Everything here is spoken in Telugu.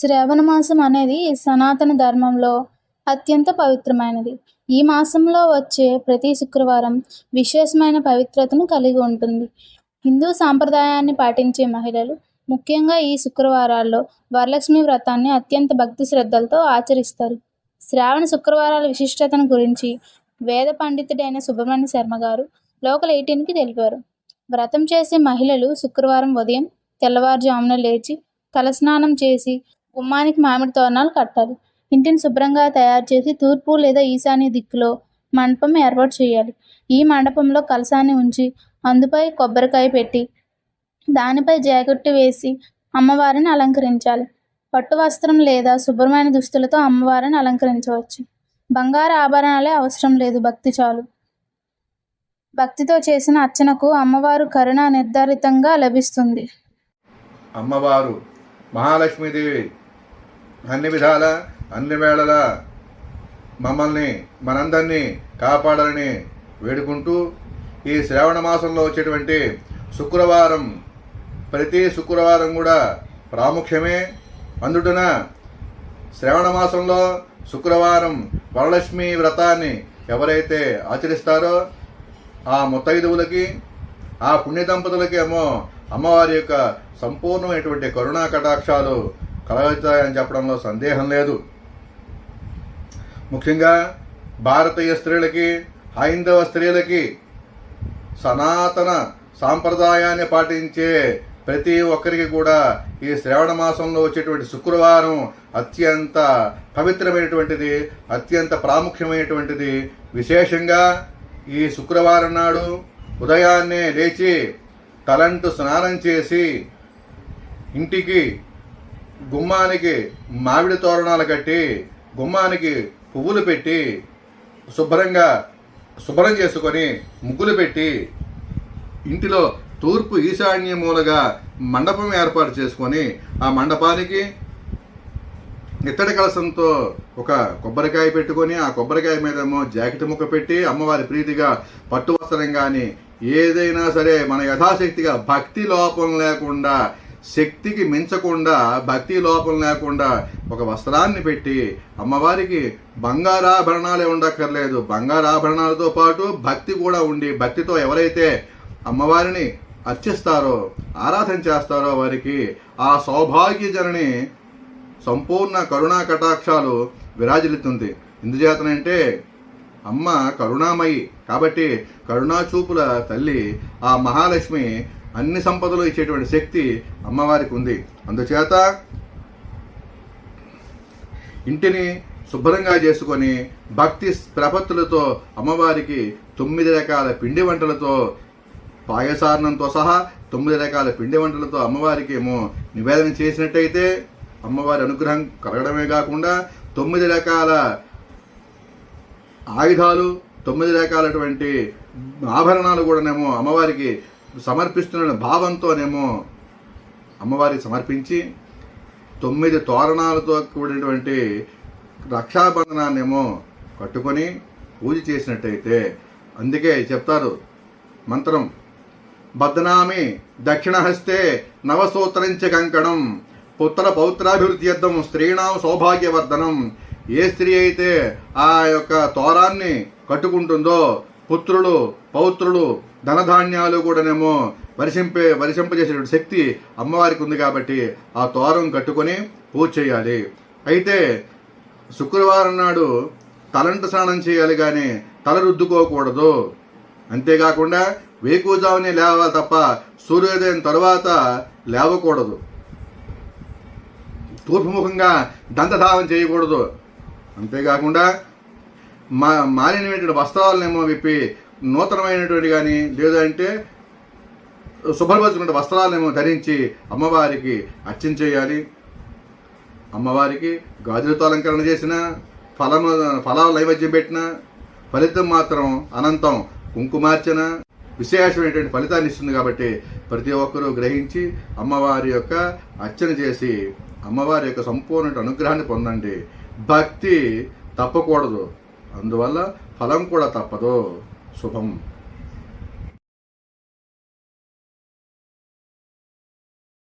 శ్రావణ మాసం అనేది సనాతన ధర్మంలో అత్యంత పవిత్రమైనది. ఈ మాసంలో వచ్చే ప్రతి శుక్రవారం విశేషమైన పవిత్రతను కలిగి ఉంటుంది. హిందూ సాంప్రదాయాన్ని పాటించే మహిళలు ముఖ్యంగా ఈ శుక్రవారాల్లో వరలక్ష్మి వ్రతాన్ని అత్యంత భక్తి శ్రద్ధలతో ఆచరిస్తారు. శ్రావణ శుక్రవారాల విశిష్టతను గురించి వేద పండితుడైన సుబ్రహ్మణ్య శర్మ గారు లోకల్ ఎయిటీన్కి తెలిపారు. వ్రతం చేసే మహిళలు శుక్రవారం ఉదయం తెల్లవారుజామున లేచి తలస్నానం చేసి గుమ్మానికి మామిడి తోరణాలు కట్టాలి. ఇంటిని శుభ్రంగా తయారు చేసి తూర్పు లేదా ఈశాన్య దిక్కులో మండపం ఏర్పాటు చేయాలి. ఈ మండపంలో కలసాన్ని ఉంచి అందుపై కొబ్బరికాయ పెట్టి దానిపై జాకెట్టు వేసి అమ్మవారిని అలంకరించాలి. పట్టు వస్త్రం లేదా శుభ్రమైన దుస్తులతో అమ్మవారిని అలంకరించవచ్చు. బంగారు ఆభరణాలే అవసరం లేదు భక్తి చాలు. భక్తితో చేసిన అర్చనకు అమ్మవారు కరుణ నిర్ధారితంగా లభిస్తుంది. అమ్మవారు మహాలక్ష్మీదేవి అన్ని విధాల అన్ని వేళల మమ్మల్ని మనందరినీ కాపాడాలని వేడుకుంటూ ఈ శ్రావణ మాసంలో వచ్చేటువంటి శుక్రవారం ప్రతి శుక్రవారం కూడా ప్రాముఖ్యమే. అందుటన శ్రావణ మాసంలో శుక్రవారం వరలక్ష్మి వ్రతాన్ని ఎవరైతే ఆచరిస్తారో ఆ ముత్తైదువులకి ఆ పుణ్య దంపతులకేమో అమ్మవారి యొక్క సంపూర్ణమైనటువంటి కరుణా కటాక్షాలు కలుగుతాయని చెప్పడంలో సందేహం లేదు. ముఖ్యంగా భారతీయ స్త్రీలకి హైందవ స్త్రీలకి సనాతన సాంప్రదాయాన్ని పాటించే ప్రతి ఒక్కరికి కూడా ఈ శ్రావణ మాసంలో వచ్చేటువంటి శుక్రవారం అత్యంత పవిత్రమైనటువంటిది అత్యంత ప్రాముఖ్యమైనటువంటిది. విశేషంగా ఈ శుక్రవారం నాడు ఉదయాన్నే లేచి తలంటు స్నానం చేసి ఇంటికి గుమ్మానికి మామిడి తోరణాలు కట్టి గుమ్మానికి పువ్వులు పెట్టి శుభ్రంగా శుభ్రం చేసుకొని ముగ్గులు పెట్టి ఇంటిలో తూర్పు ఈశాన్య మూలగా మండపం ఏర్పాటు చేసుకొని ఆ మండపానికి ఇత్తడి కలసంతో ఒక కొబ్బరికాయ పెట్టుకొని ఆ కొబ్బరికాయ మీదేమో జాకెట్ ముక్క పెట్టి అమ్మవారి ప్రీతిగా పట్టు వస్త్రం కానీ ఏదైనా సరే మన యథాశక్తిగా భక్తి లోపం లేకుండా శక్తికి మించకుండా భక్తి లోపం లేకుండా ఒక వస్త్రాన్ని పెట్టి అమ్మవారికి బంగారాభరణాలే ఉండక్కర్లేదు. బంగారాభరణాలతో పాటు భక్తి కూడా ఉండి భక్తితో ఎవరైతే అమ్మవారిని అర్చిస్తారో ఆరాధన చేస్తారో వారికి ఆ సౌభాగ్యజనని సంపూర్ణ కరుణా కటాక్షాలు విరాజిల్లుతుంది. ఎందుచేతనంటే అమ్మ కరుణామయి కాబట్టి కరుణాచూపుల తల్లి ఆ మహాలక్ష్మి అన్ని సంపదలు ఇచ్చేటువంటి శక్తి అమ్మవారికి ఉంది. అందుచేత ఇంటిని శుభ్రంగా చేసుకొని భక్తి ప్రపత్తులతో అమ్మవారికి తొమ్మిది రకాల పిండి వంటలతో పాయసారణంతో సహా తొమ్మిది రకాల పిండి వంటలతో అమ్మవారికి ఏమో నివేదన చేసినట్టయితే అమ్మవారి అనుగ్రహం కలగడమే కాకుండా తొమ్మిది రకాల ఆయుధాలు తొమ్మిది రకాలటువంటి ఆభరణాలు కూడానేమో అమ్మవారికి సమర్పిస్తున్న భావంతోనేమో అమ్మవారికి సమర్పించి తొమ్మిది తోరణాలతో కూడినటువంటి రక్షాబంధనాన్నేమో కట్టుకొని పూజ చేసినట్టయితే అందుకే చెప్తారు మంత్రం బద్నామి దక్షిణహస్తే నవసూత్రంచ కంకణం పుత్ర పౌత్రాభివృద్ధ్యర్థం స్త్రీణాం సౌభాగ్యవర్ధనం ఏ స్త్రీ అయితే ఆ యొక్క తోరాన్ని కట్టుకుంటుందో పుత్రులు పౌత్రులు ధనధాన్యాలు కూడానేమో వరిసింపే వరిసింపజేసేటువంటి శక్తి అమ్మవారికి ఉంది కాబట్టి ఆ తోరం కట్టుకొని పూజ చేయాలి. అయితే శుక్రవారం నాడు తలంట స్నానం చేయాలి కానీ తల రుద్దుకోకూడదు. అంతేకాకుండా వేకుజామునే లేవాలి తప్ప సూర్యోదయం తరువాత లేవకూడదు. తూర్పుముఖంగా దంతధావం చేయకూడదు. అంతేకాకుండా మా మాలినటువంటి వస్త్రాలనేమో విప్పి నూతనమైనటువంటి కానీ లేదంటే శుభ్రపరచుకున్న వస్త్రాలనేమో ధరించి అమ్మవారికి అర్చన చేయాలి. అమ్మవారికి గాజులతో అలంకరణ చేసిన ఫలము ఫలాలు నైవేద్యం పెట్టిన ఫలితం మాత్రం అనంతం కుంకుమార్చన విశేషమైనటువంటి ఫలితాన్ని ఇస్తుంది కాబట్టి ప్రతి ఒక్కరూ గ్రహించి అమ్మవారి యొక్క అర్చన చేసి అమ్మవారి యొక్క సంపూర్ణ అనుగ్రహాన్ని పొందండి. భక్తి తప్పకూడదు. అందువల్ల ఫలం కూడా తప్పదు. శుభం.